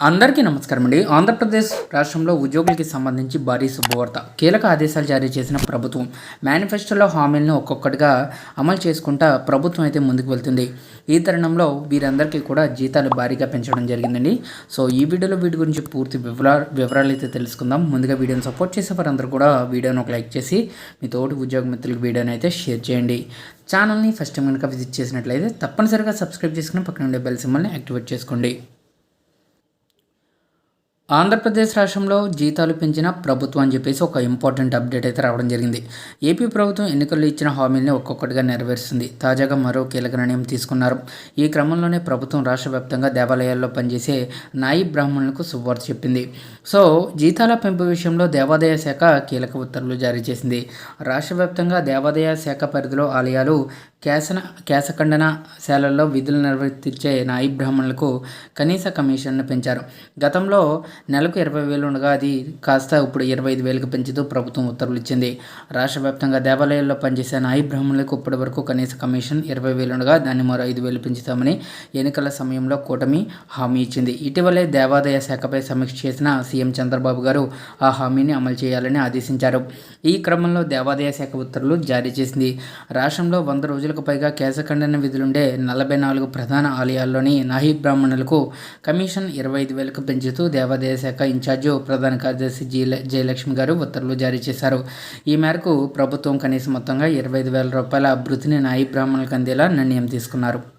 అందరికీ నమస్కారం అండి. ఆంధ్రప్రదేశ్ రాష్ట్రంలో ఉద్యోగులకి సంబంధించి భారీ శుభవార్త. కీలక ఆదేశాలు జారీ చేసిన ప్రభుత్వం మేనిఫెస్టోలో హామీలను ఒక్కొక్కటిగా అమలు చేసుకుంటా ప్రభుత్వం అయితే ముందుకు వెళ్తుంది. ఈ తరుణంలో వీరందరికీ కూడా జీతాలు భారీగా పెంచడం జరిగిందండి. సో ఈ వీడియోలో వీటి గురించి పూర్తి వివరా వివరాలు అయితే తెలుసుకుందాం. ముందుగా వీడియోని సపోర్ట్ చేసే వారందరూ కూడా వీడియోను ఒక లైక్ చేసి మీ తోటి ఉద్యోగ మిత్రులకు వీడియోని అయితే షేర్ చేయండి. ఛానల్ని ఫస్ట్ టైం కనుక విజిట్ చేసినట్లయితే తప్పనిసరిగా సబ్స్క్రైబ్ చేసుకుని పక్కన ఉండే బెల్ సింబల్ని యాక్టివేట్ చేసుకోండి. ఆంధ్రప్రదేశ్ రాష్ట్రంలో జీతాలు పెంచిన ప్రభుత్వం అని చెప్పేసి ఒక ఇంపార్టెంట్ అప్డేట్ అయితే రావడం జరిగింది. ఏపీ ప్రభుత్వం ఎన్నికల్లో ఇచ్చిన హామీల్ని ఒక్కొక్కటిగా నెరవేరుస్తుంది. తాజాగా మరో కీలక నిర్ణయం తీసుకున్నారు. ఈ క్రమంలోనే ప్రభుత్వం రాష్ట్ర వ్యాప్తంగా దేవాలయాల్లో పనిచేసే నాయి బ్రాహ్మణులకు శుభవార్త చెప్పింది. సో జీతాల పెంపు విషయంలో దేవాదాయ శాఖ కీలక ఉత్తర్వులు జారీ చేసింది. రాష్ట్ర వ్యాప్తంగా దేవాదాయ శాఖ పరిధిలో ఆలయాలు కేసన కేశఖండన శాలల్లో విధులు నిర్వర్తించే నాయి బ్రాహ్మణులకు కనీస కమిషన్ను పెంచారు. గతంలో నెలకు ఇరవై వేలు ఉండగా అది కాస్త ఇప్పుడు ఇరవై ఐదు వేలకు పెంచుతూ ప్రభుత్వం ఉత్తర్వులు ఇచ్చింది. రాష్ట్ర వ్యాప్తంగా దేవాలయాల్లో పనిచేసే నాయి బ్రాహ్మణులకు ఇప్పటి వరకు కనీస కమిషన్ ఇరవై వేలు ఉండగా దాన్ని మరో ఐదు వేలు పెంచుతామని ఎన్నికల సమయంలో కూటమి హామీ ఇచ్చింది. ఇటీవలే దేవాదాయ శాఖపై సమీక్ష చేసిన సీఎం చంద్రబాబు గారు ఆ హామీని అమలు చేయాలని ఆదేశించారు. ఈ క్రమంలో దేవాదాయ శాఖ ఉత్తర్వులు జారీ చేసింది. రాష్ట్రంలో వంద రోజులకు పైగా కేశఖండన విధులుండే నలభై నాలుగు ప్రధాన ఆలయాల్లోని నాహీ బ్రాహ్మణులకు కమిషన్ ఇరవై ఐదు వేలకు పెంచుతూ దేవాదాయ శాఖ ఇన్ఛార్జి ప్రధాన కార్యదర్శి జీ జయలక్ష్మి గారు ఉత్తర్వులు జారీ చేశారు. ఈ మేరకు ప్రభుత్వం కనీసం మొత్తంగా ఇరవై ఐదు వేల రూపాయల అభివృద్ధిని నాయి బ్రాహ్మణులకు అందేలా నిర్ణయం తీసుకున్నారు.